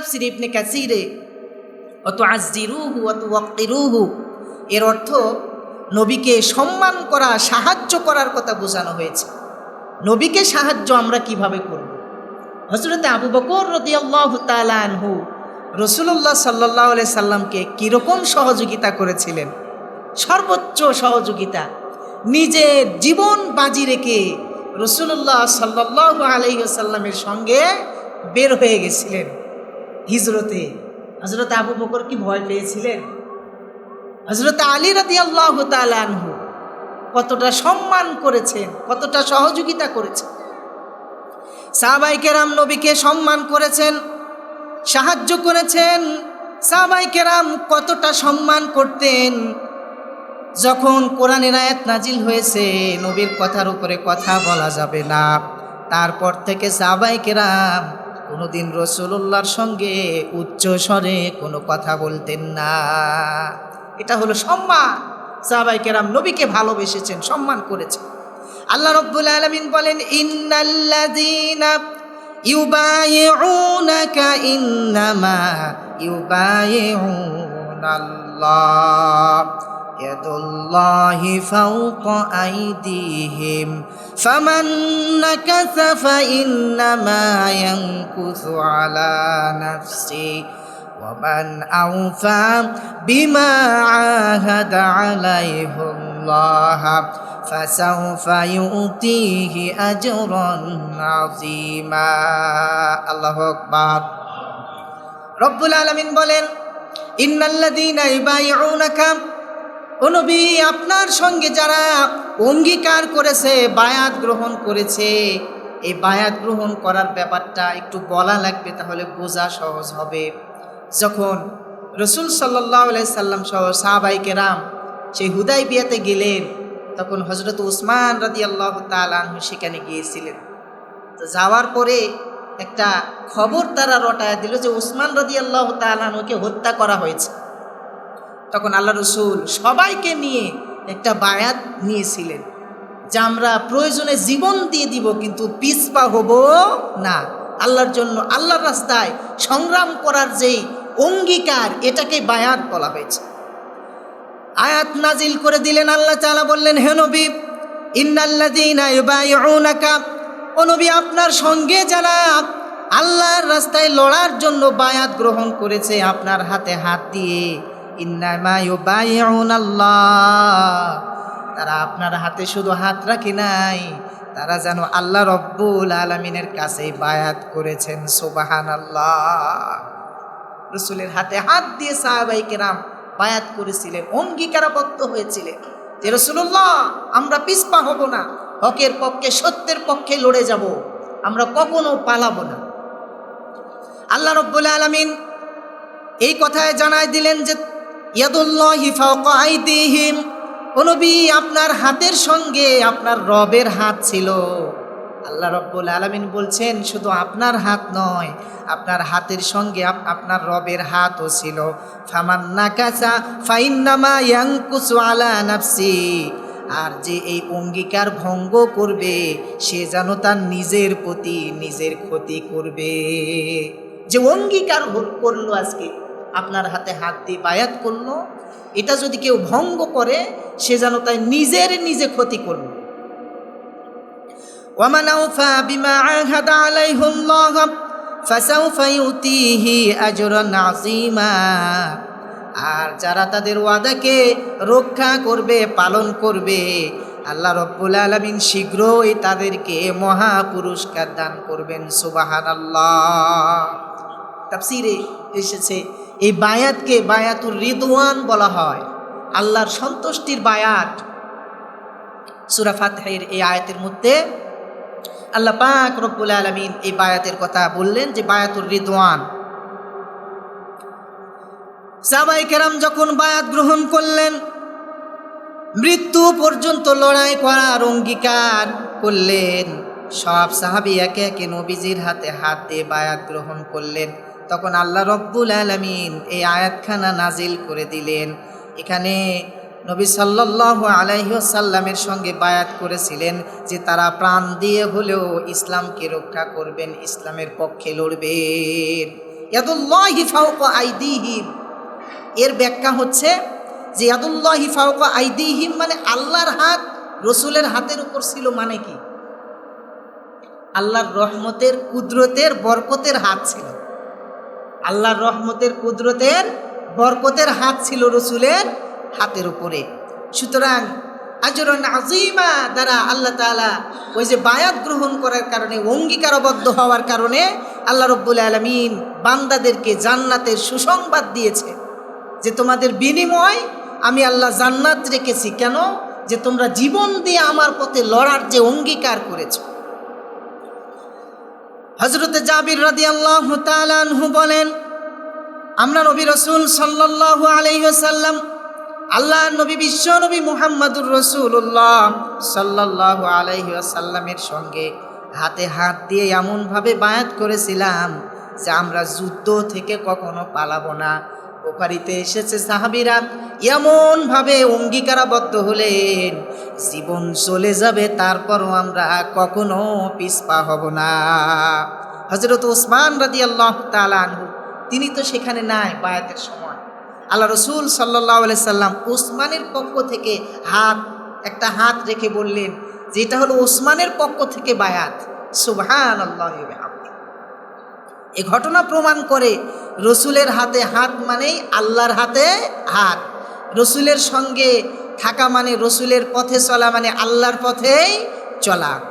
তাফসির ইবনে কাসিরে অত আজিরুহু অত ওয়াক্তিরুহু এর অর্থ নবীকে সম্মান করা, সাহায্য করার কথা বোঝানো হয়েছে। নবীকে সাহায্য আমরা কীভাবে করব? হজরতে আবু বকর রদিয়াল্লাহ তালানহু রসুল্লাহ সাল্লাহ সাল্লামকে কীরকম সহযোগিতা করেছিলেন? সর্বোচ্চ সহযোগিতা নিজের জীবন বাজি রেখে রসুল্লাহ সাল্লাহ আলহিসাল্লামের সঙ্গে বের হয়ে গেছিলেন। হিজরতে। হজরত আবু বকর কি ভয় পেয়েছিলেন? হজরত আলী রাদি আল্লাহ তালানহু কতটা সম্মান করেছেন, কতটা সহযোগিতা করেছেন। সাহাবাই কেরাম নবীকে সম্মান করেছেন, সাহায্য করেছেন, সাহাবাই কেরাম কতটা সম্মান করতেন। যখন কোরআনের আয়াত নাজিল হয়েছে, নবীর কথার উপরে কথা বলা যাবে না। তারপর থেকে সাহাবাই কেরাম কোনোদিন রসুল্লাহর সঙ্গে উচ্চ স্বরে কোনো কথা বলতেন না। এটা হলো সম্মান। সাহাবাই কেরাম নবীকে ভালোবেসেছেন, সম্মান করেছেন। আল্লাহ রব্বুল আলমিন বলেন ইউবাইউনাকা ইন্নামা يد الله فوق أيديهم فمن نكث فإنما ينكث على نفسه ومن أوفى بما عاهد عليه الله فسوف يؤتيه أجرا عظيما الله أكبر رب العالمين بولين إن الذين يبايعونك ও নবী, আপনার সঙ্গে যারা অঙ্গীকার করেছে, বায়াত গ্রহণ করেছে, এই বায়াত গ্রহণ করার ব্যাপারটা একটু বলা লাগবে, তাহলে বোঝা সহজ হবে। যখন রসুল সাল্লাহ সাল্লাম সহ সাহাবাইকে রাম সেই হুদাই বিয়াতে গেলেন, তখন হজরত উসমান রাদি আল্লাহ তালু সেখানে গিয়েছিলেন। তো যাওয়ার পরে একটা খবর তারা রটায় দিল যে উসমান রাদি আল্লাহ তালুকে হত্যা করা হয়েছে। তখন আল্লাহ রসুল সবাইকে নিয়ে একটা বায়াত নিয়েছিলেন, যে আমরা প্রয়োজনে জীবন দিয়ে দিব, কিন্তু পিসপা হব না। আল্লাহর জন্য আল্লাহর রাস্তায় সংগ্রাম করার যেই অঙ্গীকার, এটাকে বায়াত বলা হয়েছে। আয়াত নাজিল করে দিলেন, আল্লাহ তাআলা বললেন, হে নবী, ইন্নাল্লাযীনা ইউবাইউনাকা, ও নবী, আপনার সঙ্গে যারা আল্লাহর রাস্তায় লড়ার জন্য বায়াত গ্রহণ করেছে, আপনার হাতে হাত দিয়ে তারা আপনার হাতে শুধু হাত রাখি নাই, তারা যেন আল্লাহ রব্বুল আলমিনের কাছে বায়াত করেছেন সুবাহান আল্লাহ রসুলের হাতে হাত দিয়ে সাহাবাই কেরাম বায়াত করেছিলেন, অঙ্গীকারাবদ্ধ হয়েছিলেন যে রসুল্লাহ আমরা পিসপা হব না, হকের পক্ষে, সত্যের পক্ষে লড়ে যাব, আমরা কখনো পালাবো না। আল্লাহ রব্বুল আলমিন এই কথায় জানায় দিলেন যে আপনার হাতের সঙ্গে আপনার রবের হাত ছিল। আল্লাহ রব্বুল আলমিন বলছেন, শুধু আপনার হাত নয়, আপনার হাতের সঙ্গে আপনার রবের হাতও ছিল। আর যে এই অঙ্গীকার ভঙ্গ করবে, সে যেন তার নিজের প্রতি নিজের ক্ষতি করবে। যে অঙ্গীকার করল আজকে আপনার হাতে হাত দিয়ে বায়াত করলো এটা যদি কেউ ভঙ্গ করে সে যেন তাই নিজের নিজে ক্ষতি করল ومن أوفى بما عاهد عليه الله فسوف يؤتيه أجرا عظيما আর যারা তাদের ওয়াদাকে রক্ষা করবে পালন করবে আল্লাহ রব্বুল আলমিন শীঘ্রই তাদেরকে মহা পুরস্কার দান করবেন সুবাহান আল্লাহ তাফসিরে এসেছে। এই বায়াতকে বায়াতুর রিদওয়ান বলা হয়। আল্লাহর সন্তুষ্টির বায়াত। সুরা ফাতহের এই আয়াতের মধ্যে আল্লাহ পাক রব্বুল আলমিন এই বায়াতের কথা বললেন যে বায়াতুর রিদওয়ান। সাবাই কেরাম যখন বায়াত গ্রহণ করলেন, মৃত্যু পর্যন্ত লড়াই করার অঙ্গীকার করলেন। সব সাহাবি একে একে নবীজির হাতে হাত বায়াত গ্রহণ করলেন। তখন আল্লাহ রব্বুল আলমিন এই আয়াতখানা নাজিল করে দিলেন। এখানে নবী সাল্লাহ আলাইসাল্লামের সঙ্গে বায়াত করেছিলেন যে তারা প্রাণ দিয়ে হলেও ইসলামকে রক্ষা করবেন, ইসলামের পক্ষে লড়বেন। আইদিহিম। এর ব্যাখ্যা হচ্ছে যে ইয়াদুল্লাহি ফাওকা আইদিহিম মানে আল্লাহর হাত রসুলের হাতের উপর ছিল মানে কি? আল্লাহর রহমতের, কুদরতের, বরকতের হাত ছিল। আল্লাহর রহমতের কুদরতের বরকতের হাত ছিল রসুলের হাতের উপরে। সুতরাং আজরন আজিমা দ্বারা আল্লাহ তাআলা ওই যে বায়াত গ্রহণ করার কারণে, অঙ্গীকারবদ্ধ হওয়ার কারণে আল্লাহ রব্বুল আলমিন বান্দাদেরকে জান্নাতের সুসংবাদ দিয়েছে যে তোমাদের বিনিময় আমি আল্লাহ জান্নাত রেখেছি। কেন? যে তোমরা জীবন দিয়ে আমার পথে লড়ার যে অঙ্গীকার করেছ। হজরতে জাবির রাদি আল্লাহ তালানহু বলেন, আমরা নবী রসুল সাল্লাহ আলহ্লাম আল্লাহ, নবী বিশ্ব নবী মুহাম্মাদুর রসুল্লাহ সাল্লাহ আলহ্লামের সঙ্গে হাতে হাত দিয়ে এমনভাবে বায়াত করেছিলাম যে আমরা যুদ্ধ থেকে কখনো পালাবো না। বোখারিতে এসেছে সাহাবিরা এমনভাবে অঙ্গীকারাবদ্ধ হলেন, জীবন চলে যাবে, তারপরও আমরা কখনো পিসপা হব না। হজরত ওসমান রাদি আল্লাহ তালানহু তিনি তো সেখানে নাই বায়াতের সময়। আল্লাহ রসুল সাল্লাহ সাল্লাম ওসমানের পক্ষ থেকে হাত, একটা হাত রেখে বললেন যে এটা হলো ওসমানের পক্ষ থেকে বায়াত। সুবহান আল্লাহ এ ঘটনা প্রমাণ করে রসুলের হাতে হাত মানেই আল্লাহর হাতে হাত। রসুলের সঙ্গে থাকা মানে রসুলের পথে চলা মানে আল্লাহর পথেই চলা।